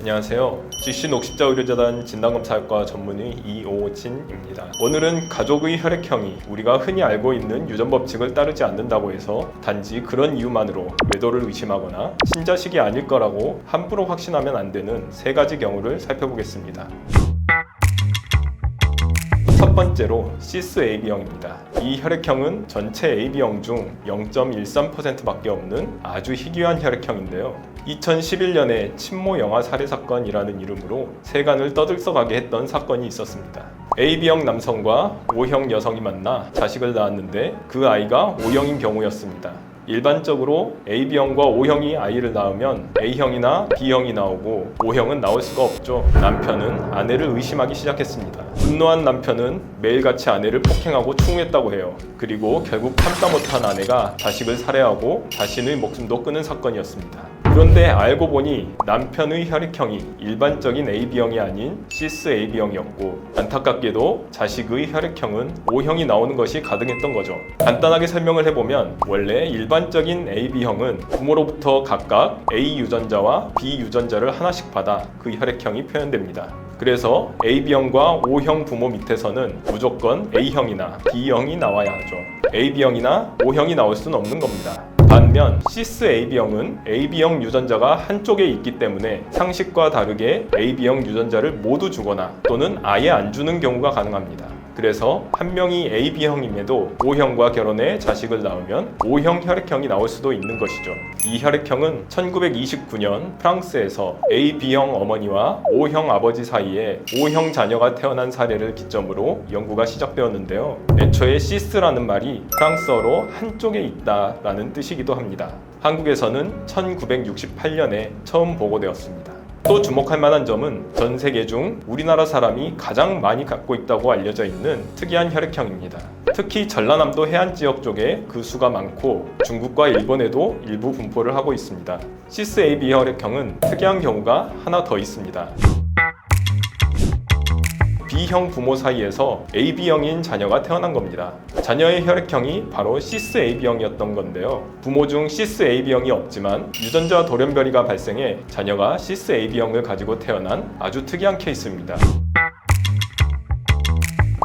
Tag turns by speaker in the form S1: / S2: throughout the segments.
S1: 안녕하세요. GC 녹십자 의료재단 진단검사학과 전문의 이오진입니다. 오늘은 가족의 혈액형이 우리가 흔히 알고 있는 유전 법칙을 따르지 않는다고 해서 단지 그런 이유만으로 외도를 의심하거나 친자식이 아닐 거라고 함부로 확신하면 안 되는 세 가지 경우를 살펴보겠습니다. 첫 번째로 시스 AB형입니다. 이 혈액형은 전체 AB형 중 0.13%밖에 없는 아주 희귀한 혈액형인데요. 2011년에 친모 영아 살해 사건이라는 이름으로 세간을 떠들썩하게 했던 사건이 있었습니다. AB형 남성과 O형 여성이 만나 자식을 낳았는데 그 아이가 O형인 경우였습니다. 일반적으로 AB형과 O형이 아이를 낳으면 A형이나 B형이 나오고 O형은 나올 수가 없죠. 남편은 아내를 의심하기 시작했습니다. 분노한 남편은 매일같이 아내를 폭행하고 추궁했다고 해요. 그리고 결국 참다 못한 아내가 자식을 살해하고 자신의 목숨도 끊은 사건이었습니다. 그런데 알고 보니 남편의 혈액형이 일반적인 AB형이 아닌 시스 AB형이었고 안타깝게도 자식의 혈액형은 O형이 나오는 것이 가능했던 거죠. 간단하게 설명을 해보면 원래 일반적인 AB형은 부모로부터 각각 A 유전자와 B 유전자를 하나씩 받아 그 혈액형이 표현됩니다. 그래서 AB형과 O형 부모 밑에서는 무조건 A형이나 B형이 나와야 하죠. AB형이나 O형이 나올 수는 없는 겁니다. 반면 시스 AB형은 AB형 유전자가 한쪽에 있기 때문에 상식과 다르게 AB형 유전자를 모두 주거나 또는 아예 안 주는 경우가 가능합니다. 그래서 한 명이 AB형임에도 O형과 결혼해 자식을 낳으면 O형 혈액형이 나올 수도 있는 것이죠. 이 혈액형은 1929년 프랑스에서 AB형 어머니와 O형 아버지 사이에 O형 자녀가 태어난 사례를 기점으로 연구가 시작되었는데요. 애초에 시스라는 말이 프랑스어로 한쪽에 있다 라는 뜻이기도 합니다. 한국에서는 1968년에 처음 보고되었습니다. 또 주목할 만한 점은 전 세계 중 우리나라 사람이 가장 많이 갖고 있다고 알려져 있는 특이한 혈액형입니다. 특히 전라남도 해안 지역 쪽에 그 수가 많고 중국과 일본에도 일부 분포를 하고 있습니다. 시스 AB 혈액형은 특이한 경우가 하나 더 있습니다. B형 부모 사이에서 AB형인 자녀가 태어난 겁니다. 자녀의 혈액형이 바로 시스 AB형이었던 건데요. 부모 중 시스 AB형이 없지만 유전자 돌연변이가 발생해 자녀가 시스 AB형을 가지고 태어난 아주 특이한 케이스입니다.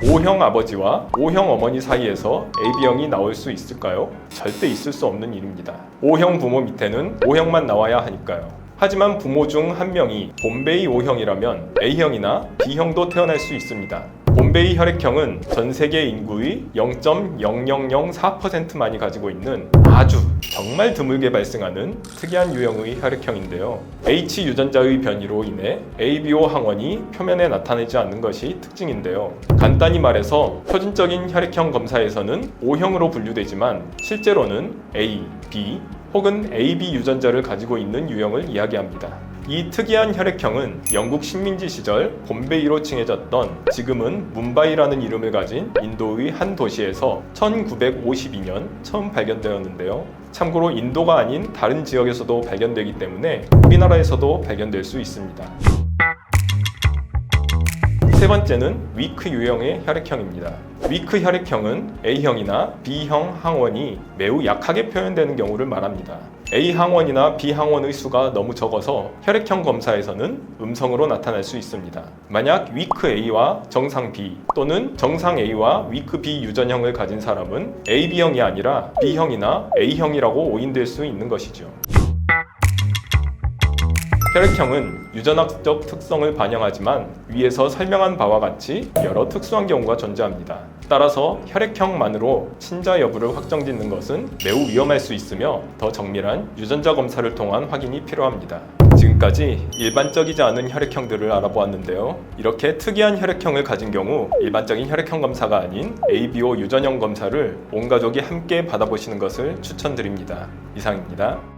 S1: O형 아버지와 O형 어머니 사이에서 AB형이 나올 수 있을까요? 절대 있을 수 없는 일입니다. O형 부모 밑에는 O형만 나와야 하니까요. 하지만 부모 중 한 명이 봄베이 O형이라면 A형이나 B형도 태어날 수 있습니다. 봄베이 혈액형은 전 세계 인구의 0.0004%만이 가지고 있는 아주 정말 드물게 발생하는 특이한 유형의 혈액형인데요. H 유전자의 변이로 인해 ABO 항원이 표면에 나타나지 않는 것이 특징인데요. 간단히 말해서 표준적인 혈액형 검사에서는 O형으로 분류되지만 실제로는 A, B 혹은 AB 유전자를 가지고 있는 유형을 이야기합니다. 이 특이한 혈액형은 영국 식민지 시절 봄베이로 칭해졌던 지금은 문바이라는 이름을 가진 인도의 한 도시에서 1952년 처음 발견되었는데요. 참고로 인도가 아닌 다른 지역에서도 발견되기 때문에 우리나라에서도 발견될 수 있습니다. 세 번째는 위크 유형의 혈액형입니다. 위크 혈액형은 A형이나 B형 항원이 매우 약하게 표현되는 경우를 말합니다. A 항원이나 B 항원의 수가 너무 적어서 혈액형 검사에서는 음성으로 나타날 수 있습니다. 만약 위크 A와 정상 B 또는 정상 A와 위크 B 유전형을 가진 사람은 AB형이 아니라 B형이나 A형이라고 오인될 수 있는 것이죠. 혈액형은 유전학적 특성을 반영하지만 위에서 설명한 바와 같이 여러 특수한 경우가 존재합니다. 따라서 혈액형만으로 친자 여부를 확정짓는 것은 매우 위험할 수 있으며 더 정밀한 유전자 검사를 통한 확인이 필요합니다. 지금까지 일반적이지 않은 혈액형들을 알아보았는데요. 이렇게 특이한 혈액형을 가진 경우 일반적인 혈액형 검사가 아닌 ABO 유전형 검사를 온 가족이 함께 받아보시는 것을 추천드립니다. 이상입니다.